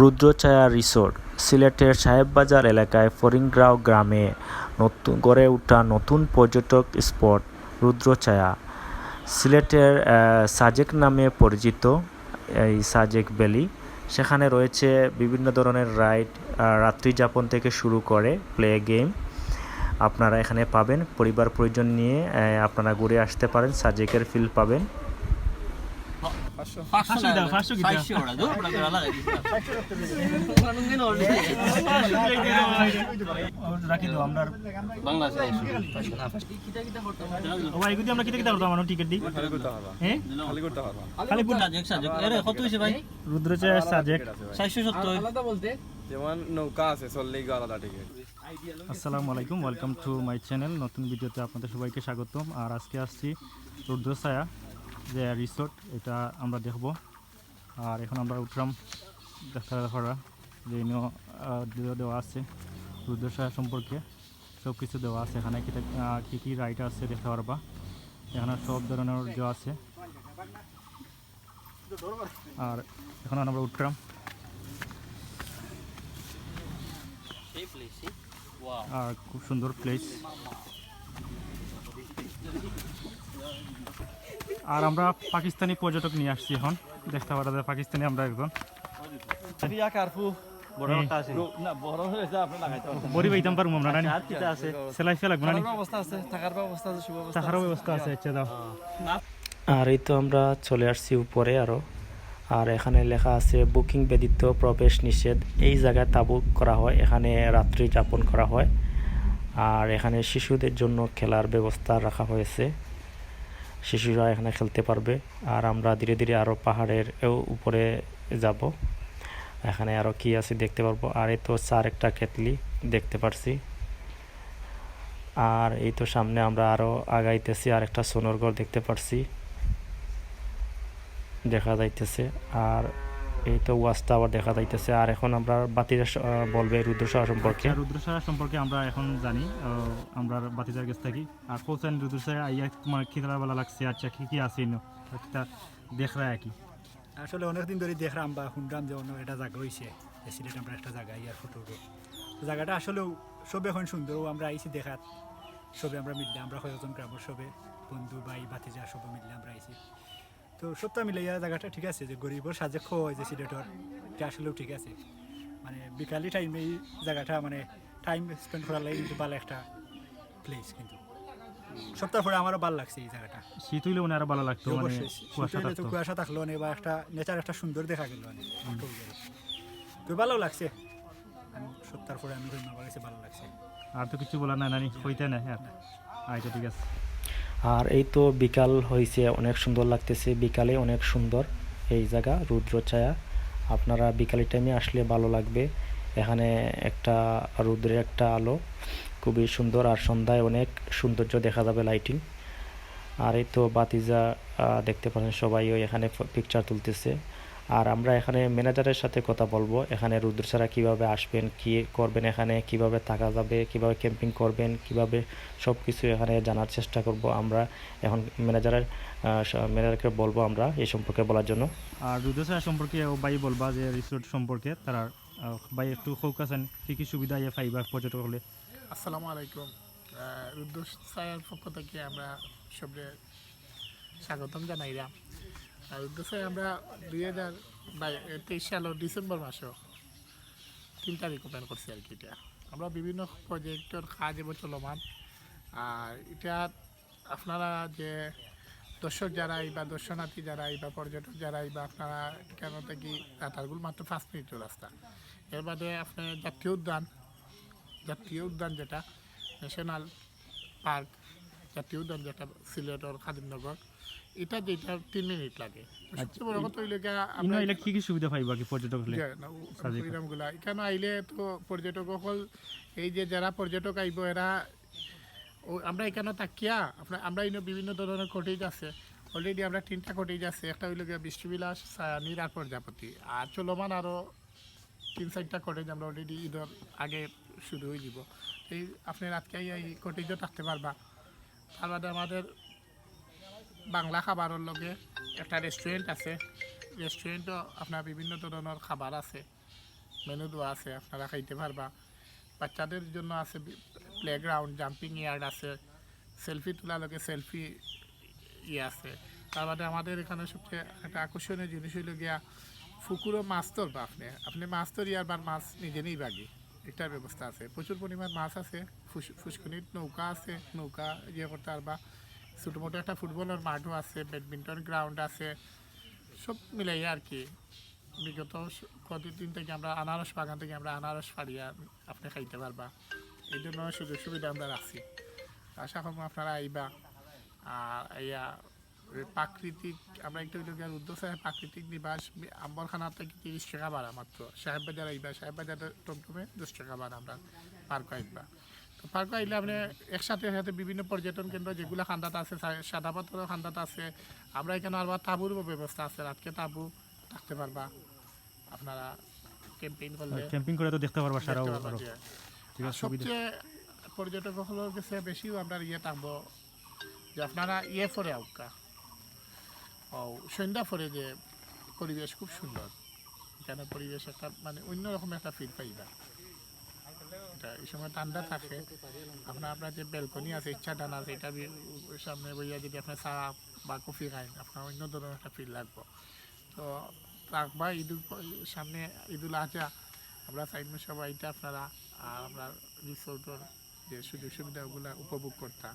রুদ্রছায়া resort, সিলেটের সাহেববাজার এলাকায় ফরিংগ্রাও গ্রামে নতুন, গড়ে ওঠা নতুন পর্যটক স্পট রুদ্রছায়া। সিলেটের সাজেক নামে পরিচিত এই সাজেক ভ্যালি। সেখানে রয়েছে বিভিন্ন ধরনের রাইড রাত্রি যাপন থেকে শুরু করে প্লে গেম। আপনারা এখানে পাবেন পরিবার পরিজন নিয়ে আপনারা ঘুরে আসতে পারেন, সাজেকের ফিল পাবেন। পাঁচশো দাও পাঁচশো কি পাঁচশো ওরা দূর ওরা করে লাগাই রাখি দাও আমরা বাংলাদেশে ও ভাই এগুলি আমরা কিতে কিতে করতাম মানুষ টিকিট দিই হ্যাঁ? খালি পুরা সাজেক। সাজেক এরে কত হইছে ভাই? রুদ্রচয় সাজেক। 470 যেমন নৌকা আছে চললেই আলাদা টিকিট আসসালামু আলাইকুম ওয়েলকাম টু মাই চ্যানেল নতুন ভিডিওতে আপনাদের সবাইকে স্বাগতম। আর আজকে আসছি রুদ্রছায়া। যে রিসোর্ট এটা আমরা দেখব। আর এখন আমরা উঠলাম দেখা করা যে দেওয়া- আছে রুদ্রছায়া সম্পর্কে সব কিছু দেওয়া আছে। এখানে কী কী কী রাইড আছে দেখতে পারবা। এখানে সব ধরনের দেওয়া আছে। আর এখন আমরা উঠলাম। আর খুব সুন্দর প্লেস আর আমরা পাকিস্তানি পর্যটক নিয়ে আসছি এখন। দেখতে পারা যায় পাকিস্তানি আমরা একজন। বড় পারব আমরা নানি আর সেলাই ফেলা লাগবো নানি থাকার ব্যবস্থা আছে আচ্ছা দাও। আর এই তো আমরা চলে আসছি উপরে আরও আর এখানে লেখা আছে বুকিং ব্যতীত প্রবেশ নিষেধ। এই জায়গায় তাবু করা হয় এখানে রাত্রি যাপন করা হয়। আর এখানে শিশুদের জন্য খেলার ব্যবস্থা রাখা হয়েছে। শিশুরা এখানে খেলতে পারবে। আর আমরা ধীরে ধীরে আরও পাহাড়ের উপরে যাব। এখানে আরও কি আছে দেখতে পারব। আর এই তো চার একটা কেতলি দেখতে পারছি। আর এই তো সামনে আমরা আরও আগাইতেছি। আর একটা সোনরগড় দেখতে পারছি। দেখা যাইতেছে। আর এই তো ওয়াচ টাওয়ার দেখা যাইতেছে। আর এখন আমরা আহ, বলবে রুদ্রসভা সম্পর্কে। আচ্ছা, রুদ্রসায়া সম্পর্কে আমরা এখন জানি আমরা বাতিজার কাছ থাকি। আর কোথায় রুদ্রসায়া আইয়া তোমার কি খেলা ভালো লাগছে আচ্ছা কি কি আছে ইনো? একটা দেখ রা কি। আসলে অনেকদিন ধরে দেখলাম বা শুনলাম যে অন্য একটা জায়গা হয়েছে সিলেট আমরা একটা জায়গা ইয়ার ফটো তো জায়গাটা আসলেও সব এখন সুন্দর ও আমরা আইছি দেখাত। সবে আমরা মিললে আমরা কয়েকজন গ্রামের সবে বন্ধু ভাই ভাতিজা সব মিললে আমরা আইছি। তো সবটা মিলে ইয়া জায়গাটা ঠিক আছে যে গরিবর সাজে খোয় যে সিলেটর এটা আসলেও ঠিক আছে। মানে বিকালি টাইমে এই জায়গাটা মানে টাইম স্পেন্ড করার লাগে কিন্তু ভালো একটা প্লেস কিন্তু। সপ্তাহ পরে আমারও ভালো লাগছে এই জায়গাটা। শীত হইলে মনে আরও ভালো লাগতো মানে অবশ্যই কুয়াশা তো থাকতো। কুয়াশা থাকল না বা একটা নেচার একটা সুন্দর দেখা গেল তো ভালো লাগছে। সপ্তাহ পরে আমি আমার কাছে ভালো লাগছে। আর তো কিছু বলার নাই নানি হইতে না হ্যাঁ। আচ্ছা ঠিক আছে। আর এই তো বিকাল হয়েছে অনেক সুন্দর লাগতেছে। বিকালে অনেক সুন্দর এই জায়গা রুদ্র ছায়া আপনারা বিকালে টাইমে আসলে ভালো লাগবে। এখানে একটা রুদ্রের একটা আলো, খুবই সুন্দর। আর সন্ধ্যায় অনেক সৌন্দর্য দেখা যাবে লাইটিং আর এই তো বাতিজা দেখতে পাচ্ছেন সবাই এখানে পিকচার তুলতেছে। আর আমরা এখানে ম্যানেজারের সাথে কথা বলব। এখানে রুদ্রছাড়া কীভাবে আসবেন কি করবেন এখানে কীভাবে থাকা যাবে কীভাবে ক্যাম্পিং করবেন কীভাবে সব কিছু এখানে জানার চেষ্টা করব আমরা। এখন ম্যানেজারের ম্যানেজারকে বলব আমরা এই সম্পর্কে বলার জন্য। আর রুদ্রসায়া সম্পর্কে ও ভাই বলবা যে রিসোর্ট সম্পর্কে তারা ভাই একটু আছেন কি কি সুবিধা ইয়ে পাইবা পর্যটক হলে? আসসালামু আলাইকুম। রুদ্র সায়ার পক্ষ থেকে আমরা সবরে স্বাগতম জানাইলাম আর সায় আমরা দুই হাজার তেইশ সালের ডিসেম্বর মাসেও তিন তারিখ ওপেন করছি আর কি এটা। আমরা বিভিন্ন প্রজেক্টের কাজ এবং চলমান। আর এটা আপনারা যে দর্শক যারাই বা দর্শনার্থী যারাই বা পর্যটক যারাই বা আপনারা কেন থেকে রাতারগুল মাত্র পাঁচ মিনিটের রাস্তা। এর বাদে আপনার জাতীয় উদ্যান জাতীয় উদ্যান যেটা ন্যাশনাল পার্ক জাতীয় উদ্যান যেটা সিলেটর খাদিমনগর এটা যেটা তিন মিনিট লাগে। সবচেয়ে বড় কথা হইলে আমরা এলে কি কি সুবিধা পাইবা কি পর্যটক হলে? যে না, ও- সাজেক। প্রোগ্রামগুলা এখানে আইলে তো পর্যটক সকল এই যে যারা পর্যটক আইব এরা আমরা এখানে তাকিয়া আপনার আমরা ইনো বিভিন্ন ধরনের কটেজ আছে। অলরেডি আমরা তিনটা কটেজ আছে। একটা হইল গিয়া বৃষ্টিবিলাস সায়ানির আর প্রজাপতি। আর চলমান আরও তিন চারটা কটেজ আমরা অলরেডি ঈদের আগে শুরু হয়ে যাব এই আপনি রাতকে এই কটেজও থাকতে পারবা। তার বাদে আমাদের বাংলা খাবারের লগে একটা রেস্টুরেন্ট আছে। রেস্টুরেন্টও আপনার বিভিন্ন ধরনের খাবার আছে। মেনু দেওয়া আছে, আপনারা খাইতে পারবা। বাচ্চাদের জন্য আছে প্লেগ্রাউন্ড জাম্পিং ইয়ার্ড আছে। সেলফি তোলার লগে সেলফি ইয়ে আছে। তার বাদে আমাদের এখানে সবচেয়ে একটা আকর্ষণীয় জিনিস হইল গিয়া পুকুরও মাছ ধরবা আপনি। আপনি মাছ ধরি আর বার মাছ নিজে নেই বাগি। এটার ব্যবস্থা আছে। প্রচুর পরিমাণ মাছ আছে। ফুস- ফুসকুনির নৌকা আছে। নৌকা ইয়ে করতে পারবা। ছোটো মোটো একটা ফুটবলের মাঠও আছে, ব্যাডমিন্টন গ্রাউন্ড আছে, সব মিলাই আর কি। বিগত কতদিন থেকে আমরা আনারস বাগান থেকে আমরা আনারস ফাড়িয়া আপনি খাইতে পারবা। এই জন্য সুযোগ সুবিধা আমরা রাখছি। আশা করব আপনারা আইবা। আর ইয়া প্রাকৃতিক, আমরা একটু উদ্দেশ্যে প্রাকৃতিক নিবাস আম্বরখানা থেকে তিরিশ টাকা ভাড়া মাত্র। সাহেব বাজার আইবা সাহেব বাজার টমটমে দশ টাকা ভাড়া আমরা পার্ক আইবা। তো পার্ক আইলে আপনি একসাথে সাথে বিভিন্ন পর্যটন কেন্দ্র যেগুলো খান্দাত আছে সাদা পাথরের খান্দাত আছে আমরা এখানে আবার তাঁবুর ব্যবস্থা আছে রাতকে তাঁবু থাকতে পারবা আপনারা ক্যাম্পেইন করলে ক্যাম্পিং করে তো দেখতে পারবা সারা সবচেয়ে পর্যটকসকলের কাছে বেশিও আমরা ইয়ে থাকব যে আপনারা ইয়ে ফরে আউকা। ও সন্ধ্যা ফরে যে পরিবেশ খুব সুন্দর এখানে পরিবেশ একটা মানে অন্যরকম একটা ফিল পাইবা। এটা এই সময় ঠান্ডা থাকে। আপনার আপনার যে বেলকনি আছে ইচ্ছা ডান আছে এটা সামনে বইয়া যদি আপনার চা বা কফি খায় আপনার অন্য ধরনের একটা ফিল লাগবে। তো রাখবা ঈদুল সামনে ঈদুল আজহা আমরা চাইব সবাই এটা আপনারা আর আমরা রিসোর্টের যে সুযোগ সুবিধাগুলো উপভোগ করতাম।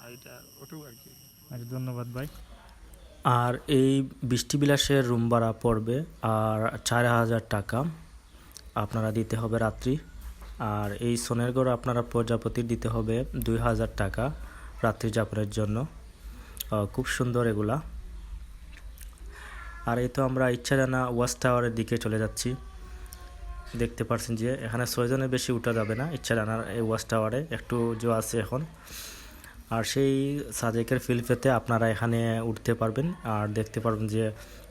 আর এটা ওটাও আর কি। আচ্ছা, ধন্যবাদ ভাই। আর এই বৃষ্টি বিলাসের রুম ভাড়া পড়বে আর চার হাজার টাকা আপনারা দিতে হবে রাত্রি। আর এই সোনের গড় আপনারা প্রজাপতির দিতে হবে দুই হাজার টাকা রাত্রি যাপনের জন্য। খুব সুন্দর এগুলা। আর এই তো আমরা ইচ্ছা জানা ওয়াচ টাওয়ারের দিকে চলে যাচ্ছি। দেখতে পাচ্ছেন যে এখানে ছয়জনের বেশি উঠা যাবে না ইচ্ছাজানার এই ওয়াচ টাওয়ারে, একটু জো আছে এখন। আর সেই সাজেকের ফিল পেতে আপনারা এখানে উঠতে পারবেন আর দেখতে পারবেন যে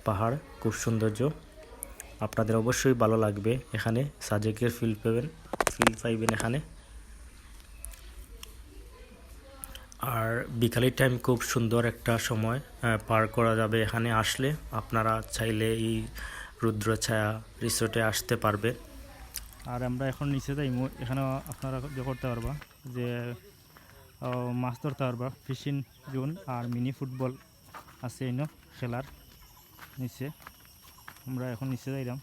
পাহাড় খুব সৌন্দর্য। আপনাদের অবশ্যই ভালো লাগবে এখানে সাজেকের ফিল পাবেন। ফিল পাইবেন এখানে? আর বিকালের টাইম খুব সুন্দর একটা সময় পার করা যাবে এখানে আসলে। আপনারা চাইলে এই রুদ্র ছায়া রিসোর্টে আসতে পারবেন আর আমরা এখন নিচে যাই এখানে আপনারা যে করতে পারবা, যে মাছ ধরতে পারবা। ফিশিং জোন আর মিনি ফুটবল আছে এনে খেলার নিচে। আমরা এখন নিচে যাইলাম।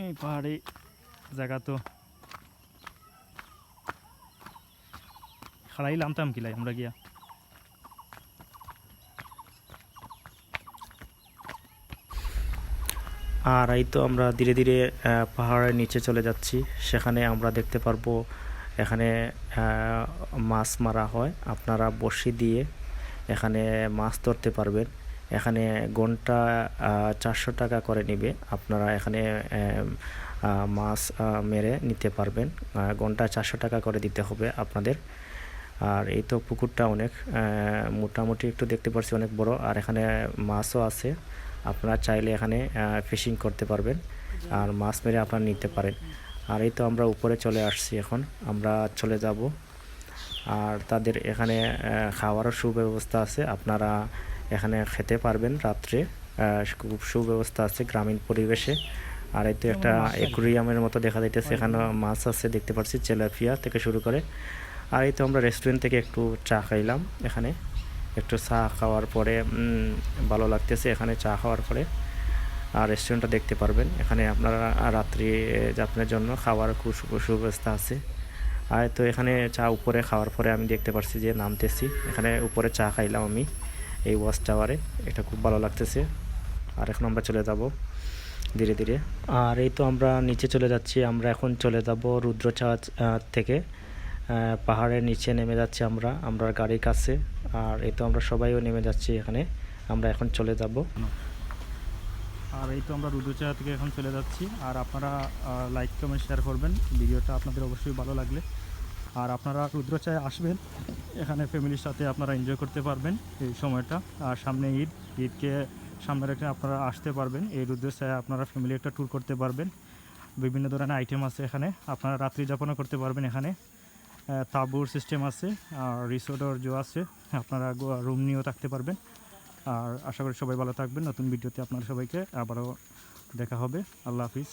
এই পাহাড়ি জায়গা তো। খাড়াইলাম তাম কিলাই আমরা গিয়া? আর এই তো আমরা ধীরে ধীরে পাহাড়ের নিচে চলে যাচ্ছি। সেখানে আমরা দেখতে পারব, এখানে মাছ মারা হয়। আপনারা বড়শি দিয়ে এখানে মাছ ধরতে পারবেন। এখানে ঘণ্টা চারশো টাকা করে নেবে। আপনারা এখানে মাছ মেরে নিতে পারবেন। ঘণ্টা চারশো টাকা করে দিতে হবে আপনাদের। আর এই তো পুকুরটা অনেক মোটামুটি একটু দেখতে পারছি অনেক বড়। আর এখানে মাছও আছে। আপনারা চাইলে এখানে ফিশিং করতে পারবেন। আর মাছ মেরে আপনারা নিতে পারেন। আর এই তো আমরা উপরে চলে আসছি এখন। আমরা চলে যাব। আর তাদের এখানে খাওয়ারও সুব্যবস্থা আছে। আপনারা এখানে খেতে পারবেন রাত্রে। খুব সুব্যবস্থা আছে গ্রামীণ পরিবেশে। আর এই তো একটা অ্যাকুরিয়ামের মতো দেখা যাইতেছে। এখানে মাছ আছে দেখতে পাচ্ছি চেলাফিয়া থেকে শুরু করে। আর এই তো আমরা রেস্টুরেন্ট থেকে একটু চা খাইলাম এখানে। একটু চা খাওয়ার পরে ভালো লাগতেছে এখানে চা খাওয়ার পরে। আর রেস্টুরেন্টটা দেখতে পারবেন। এখানে আপনারা রাত্রি যাপনের জন্য খাওয়ার খুব সু- সুব্যবস্থা আছে। আর তো এখানে চা উপরে খাওয়ার পরে আমি দেখতে পাচ্ছি যে নামতেছি। এখানে উপরে চা খাইলাম আমি। এই ওয়াচ টাওয়ারে এটা খুব ভালো লাগতেছে। আর এখন আমরা চলে যাব। ধীরে ধীরে। আর এই তো আমরা নিচে চলে যাচ্ছি। আমরা এখন চলে যাব রুদ্রচা থেকে। পাহাড়ের নিচে নেমে যাচ্ছি আমরা। আমরা গাড়ির কাছে। আর এই তো আমরা সবাইও নেমে যাচ্ছি এখানে। আমরা এখন চলে যাব। আর এই তো আমরা রুদুচা থেকে এখন চলে যাচ্ছি। আর আপনারা লাইক কমেন্ট শেয়ার করবেন। ভিডিওটা আপনাদের অবশ্যই ভালো লাগলে। আর আপনারা রুদ্রচায় আসবেন। এখানে ফ্যামিলির সাথে আপনারা এনজয় করতে পারবেন এই সময়টা। আর সামনে ঈদ, ঈদকে সামনে রেখে আপনারা আসতে পারবেন। এই রুদ্রচায় আপনারা ফ্যামিলি একটা ট্যুর করতে পারবেন। বিভিন্ন ধরনের আইটেম আছে এখানে। আপনারা রাত্রি যাপনও করতে পারবেন এখানে। তাঁবুর সিস্টেম আছে, আর রিসোর্টের যে আছে। আপনারা রুম নিয়েও থাকতে পারবেন। আর আশা করি সবাই ভালো থাকবেন। নতুন ভিডিওতে আপনার সবাইকে আবারও দেখা হবে। আল্লাহ হাফিজ।